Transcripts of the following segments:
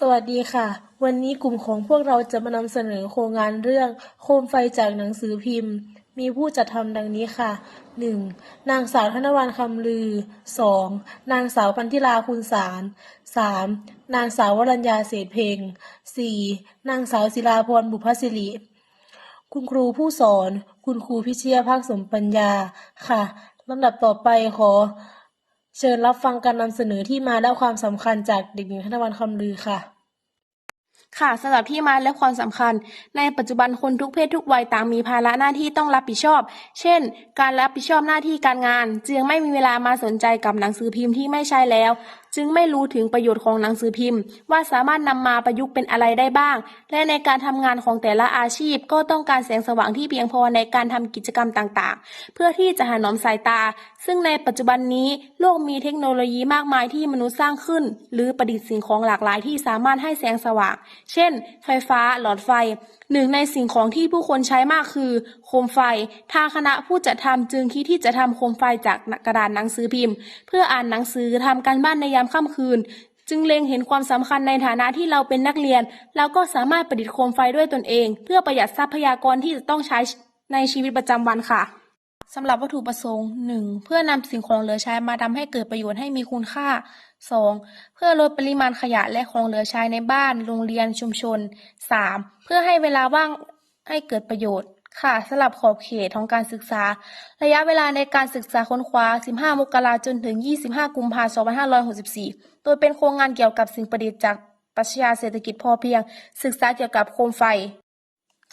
สวัสดีค่ะ วันนี้กลุ่มของพวกเราจะมานำเสนอโครงงานเรื่อง โคมไฟจากหนังสือพิมพ์ มีผู้จัดทำดังนี้ค่ะ 1. นางสาวธนวันคำลือ 2. นางสาวพันธิลาคุณสาร 3. นางสาววรัญญาเศษเพ็ง 4. นางสาวศิลาพรบุพศิริ คุณครูผู้สอน คุณครูพิเชียภาคสมปัญญาค่ะลำดับต่อไปขอ เชิญรับฟังการนำเสนอที่มาและความสำคัญจากเด็กหญิงธนวัลคำลือค่ะ ค่ะสำหรับที่มาและความสำคัญ ในปัจจุบันคนทุกเพศทุกวัยต่างมีภาระหน้าที่ต้องรับผิดชอบ เช่น การรับผิดชอบหน้าที่การงาน จึงไม่มีเวลามาสนใจกับหนังสือพิมพ์ที่ไม่ใช่แล้ว จึงไม่รู้ถึงประโยชน์ของหนังสือพิมพ์ ว่าสามารถนำมาประยุกต์เป็นอะไรได้บ้าง และในการทำงานของแต่ละอาชีพ ก็ต้องการแสงสว่างที่เพียงพอในการทำกิจกรรมต่างๆ เพื่อที่จะหาหนอมสายตา ซึ่งในปัจจุบันนี้โลกมีเทคโนโลยีมากมายที่มนุษย์สร้างขึ้น หรือประดิษฐ์สิ่งของหลากหลายที่สามารถให้แสงสว่าง เช่น ไฟฟ้า หลอดไฟ หนึ่งในสิ่งของที่ผู้คนใช้มากคือ โคมไฟ ทางคณะผู้จัดทำจึงคิดที่จะทำโคมไฟจากกระดาษหนังสือพิมพ์ เพื่ออ่านหนังสือทำการบ้านในยามามค่ำคืน จึงเล็งเห็นความสำคัญในฐานะที่เราเป็นนักเรียน เราก็สามารถประดิษฐ์โคมไฟด้วยตนเอง เพื่อประหยัดทรัพยากรที่จะต้องใช้ในชีวิตประจำวันค่ะสำหรับวัตถุประสงค์ 1. เพื่อนำสิ่งของเหลือใช้มาทำให้เกิดประโยชน์ให้มีคุณค่า 2. เพื่อลดปริมาณขยะและของเหลือใช้ในบ้าน โรงเรียนชุมชน 3. เพื่อให้เวลาว่างให้เกิดประโยชน์ ค่ะสำหรับขอบเขตของการศึกษา ระยะเวลาในการศึกษาค้นคว้า 15 มกราจนถึง 25 กุมภาพันธ์2564 โดยเป็นโครงงานเกี่ยวกับสิ่งประดิษฐ์จากปรัชญาเศรษฐกิจพอเพียง ศึกษาเกี่ยวกับโคมไฟ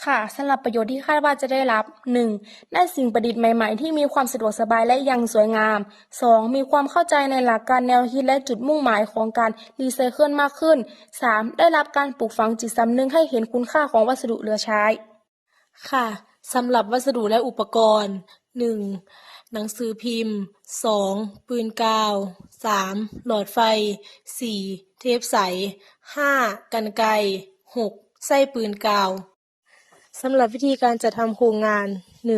ค่ะสำหรับประโยชน์ที่คาดว่าจะได้รับ 1. ได้สิ่งประดิษฐ์ใหม่ ๆ ที่มีความสะดวกสบายและยังสวยงาม 2. มีความเข้าใจในหลักการแนวคิดและจุดมุ่งหมายของการรีไซเคิลมากขึ้น 3. ได้รับการปลูกฝังจิตสำนึกให้เห็นคุณค่าของวัสดุเหลือใช้ ค่ะ สำหรับวัสดุและอุปกรณ์ 1. หนังสือพิมพ์ 2. ปืนกาว 3. หลอดไฟ 4. เทปใส 5. กันไกร 6. ไส้ปืนกาว สำหรับวิธีการจัดทำโครงงาน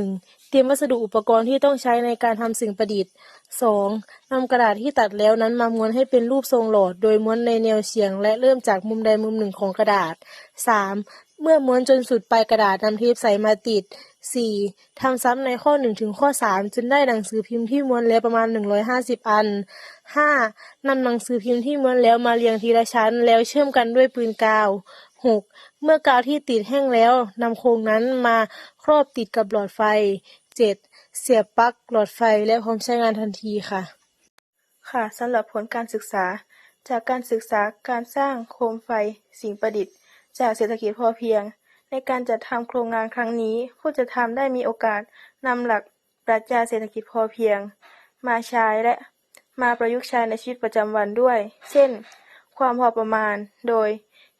1. เตรียมวัสดุอุปกรณ์ที่ต้องใช้ในการทำสิ่งประดิษฐ์ 2. นำกระดาษที่ตัดแล้วนั้นมาม้วนให้เป็นรูปทรงหลอด โดยม้วนในแนวเฉียง และเริ่มจากมุมใดมุมหนึ่งของกระดาษ 3. เมื่อม้วนจนสุดปลายกระดาษนำเทปใสมาติด 4. ทำซ้ำในข้อ 1 ถึงข้อ 3 จนได้หนังสือพิมพ์ที่ม้วนแล้วประมาณ 150 อัน 5. นำหนังสือพิมพ์ที่ม้วนแล้วมาเรียงทีละชั้น แล้วเชื่อมกันด้วยปืนกาว 6. เมื่อกาวที่ติดแห้งแล้วนำโครงนั้นมาครอบติดกับหลอดไฟ 7. เสียบปลั๊กหลอดไฟและพร้อมใช้งานทันทีค่ะ ค่ะสำหรับผลการศึกษา จากการศึกษาการสร้างโคมไฟสิ่งประดิษฐ์ จากเศรษฐกิจพอเพียง ในการจัดทำโครงงานครั้งนี้ ผู้จัดทำได้มีโอกาสนำหลักปรัชญาเศรษฐกิจพอเพียง มาใช้และมาประยุกต์ใช้ในชีวิตประจำวันด้วย เช่น ความพอประมาณโดย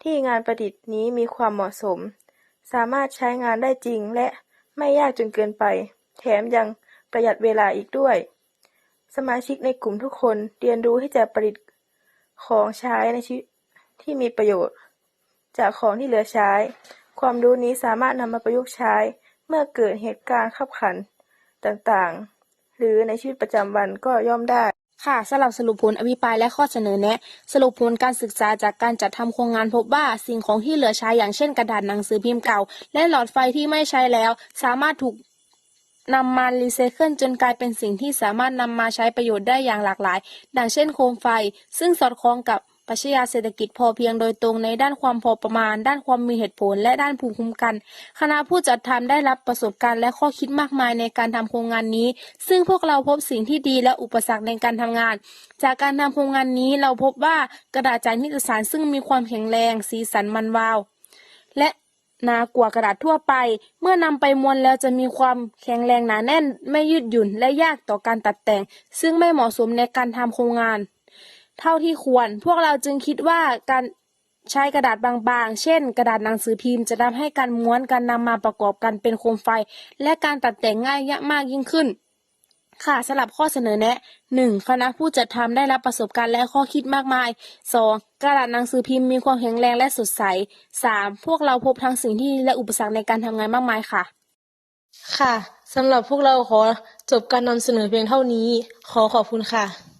ที่งานประดิษฐ์นี้มีความเหมาะสม สามารถใช้งานได้จริงและไม่ยากจนเกินไป แถมยังประหยัดเวลาอีกด้วย สมาชิกในกลุ่มทุกคนเรียนรู้ที่จะประดิษฐ์ของใช้ในชีวิตที่มีประโยชน์ จากของที่เหลือใช้ ความรู้นี้สามารถนำมาประยุกต์ใช้เมื่อเกิดเหตุการณ์ขับขันต่างๆ หรือในชีวิตประจำวันก็ย่อมได้ ค่ะสำหรับสรุปผลอภิปรายและข้อเสนอแนะ สรุปผลการศึกษาจากการจัดทำโครงงานพบว่าสิ่งของที่เหลือใช้อย่างเช่นกระดาษหนังสือพิมพ์เก่า และหลอดไฟที่ไม่ใช้แล้ว สามารถถูกนำมารีไซเคิลจนกลายเป็นสิ่งที่สามารถนำมาใช้ประโยชน์ได้อย่างหลากหลาย ดังเช่นโคมไฟ ซึ่งสอดคล้องกับ ปรัชญาเศรษฐกิจพอเพียงโดยตรงในด้านความพอประมาณ ด้านความมีเหตุผล และด้านภูมิคุ้มกัน คณะผู้จัดทำได้รับประสบการณ์และข้อคิดมากมายในการทำโครงงานนี้ ซึ่งพวกเราพบสิ่งที่ดีและอุปสรรคในการทำงาน จากการทำโครงงานนี้เราพบว่ากระดาษจากนิตสารซึ่งมีความแข็งแรง สีสันมันวาว และหนากว่ากระดาษทั่วไป เมื่อนำไปม้วนแล้วจะมีความแข็งแรงหนาแน่น ไม่ยืดหยุ่นและยากต่อการตัดแต่ง ซึ่งไม่เหมาะสมในการทำโครงงาน เท่าที่ควร พวกเราจึงคิดว่าการใช้กระดาษบางๆ เช่น กระดาษหนังสือพิมพ์จะทำให้การม้วนการนำมาประกอบกันเป็นโคมไฟ และการตัดแต่งง่ายมากยิ่งขึ้น ค่ะสำหรับข้อเสนอแนะ 1. คณะผู้จัดทำได้รับประสบการณ์และข้อคิดมากมาย 2. กระดาษหนังสือพิมพ์มีความแข็งแรงและสดใส 3. พวกเราพบทั้งสิ่งที่และอุปสรรคในการทำงานมากมายค่ะ ค่ะสำหรับพวกเราขอจบการนำเสนอเพียงเท่านี้ ขอขอบคุณค่ะ